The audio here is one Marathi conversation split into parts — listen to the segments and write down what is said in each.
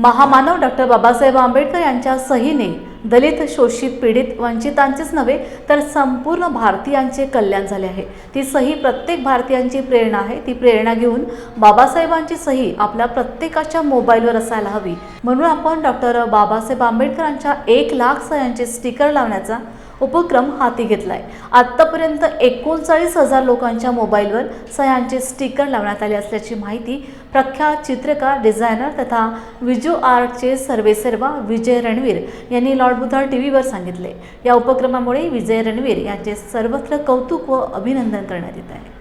महामानव डॉक्टर बाबासाहेब आंबेडकर यांच्या सहीने दलित शोषित पीडित वंचितांचेच नव्हे तर संपूर्ण भारतीयांचे कल्याण झाले आहे. ती सही प्रत्येक भारतीयांची प्रेरणा आहे. ती प्रेरणा घेऊन बाबासाहेबांची सही आपल्या प्रत्येकाच्या मोबाईलवर असायला हवी. म्हणून आपण डॉक्टर बाबासाहेब आंबेडकरांच्या एक लाख सह्यांचे स्टिकर लावण्याचा उपक्रम हाती घेतलाय. आत्तापर्यंत एकोणचाळीस हजार लोकांच्या मोबाईलवर सह्यांचे स्टिकर लावण्यात आले असल्याची माहिती प्रख्यात चित्रकार डिझायनर तथा विजू आर्टचे सर्वेसर्वा विजय रणवीर यांनी लॉर्ड बुधार टी व्हीवर सांगितले. या उपक्रमामुळे विजय रणवीर यांचे सर्वत्र कौतुक व अभिनंदन करण्यात येत आहे.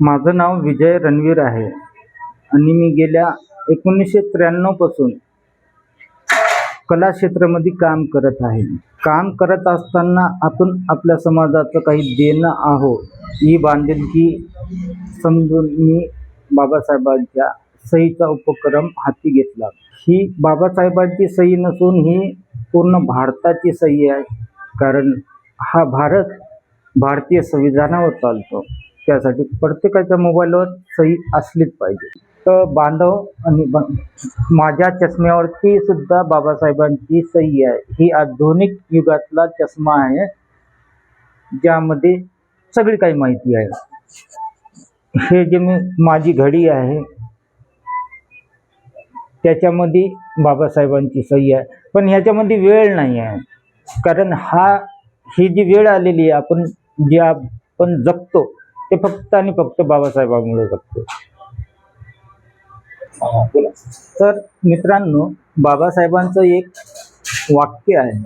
माझं नाव विजय रणवीर आहे आणि मी गेल्या एकोणीसशे त्र्याण्णवपासून कला क्षेत्रामध्ये काम करत आहे. काम करत असताना आपण आपल्या समाजाचं काही देणं आहो ही बांधिलकी समजून मी बाबासाहेबांच्या सहीचा उपक्रम हाती घेतला. ही बाबासाहेबांची सही नसून ही पूर्ण भारताची सही आहे कारण हा भारत भारतीय संविधानावर चालतो. त्यासाठी प्रत्येकाच्या मोबाईलवर सही असलीच पाहिजे. बांधव आणि माझ्या चष्म्यावरती सुद्धा बाबासाहेबांची सही आहे. ही आधुनिक युगातला चष्मा आहे ज्यामध्ये सगळी काही माहिती आहे. हे जे मी माझी घडी आहे त्याच्यामध्ये बाबासाहेबांची सही आहे. पण ह्याच्यामध्ये वेळ नाही आहे. कारण हा ही जी वेळ आलेली आहे आपण जे आपण जगतो ते फक्त आणि फक्त बाबासाहेबांमुळे जगतो. तर मित्रांनो बाबासाहेबांचं एक वाक्य आहे.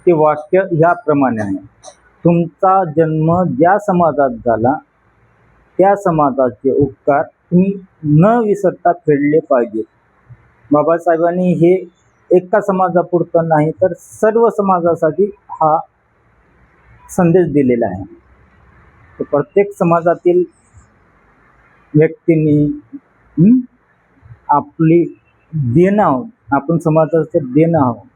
ते वाक्य ह्याप्रमाणे आहे. तुमचा जन्म ज्या समाजात झाला त्या समाजाचे उपकार तुम्ही न विसरता फेडले पाहिजेत बाबासाहेबांनी हे एका समाजापुरतं नाही तर सर्व समाजासाठी हा संदेश दिलेला आहे. प्रत्येक समाजातील व्यक्तींनी आपली देणं आहोत. आपण समाजाचं देणं आहोत.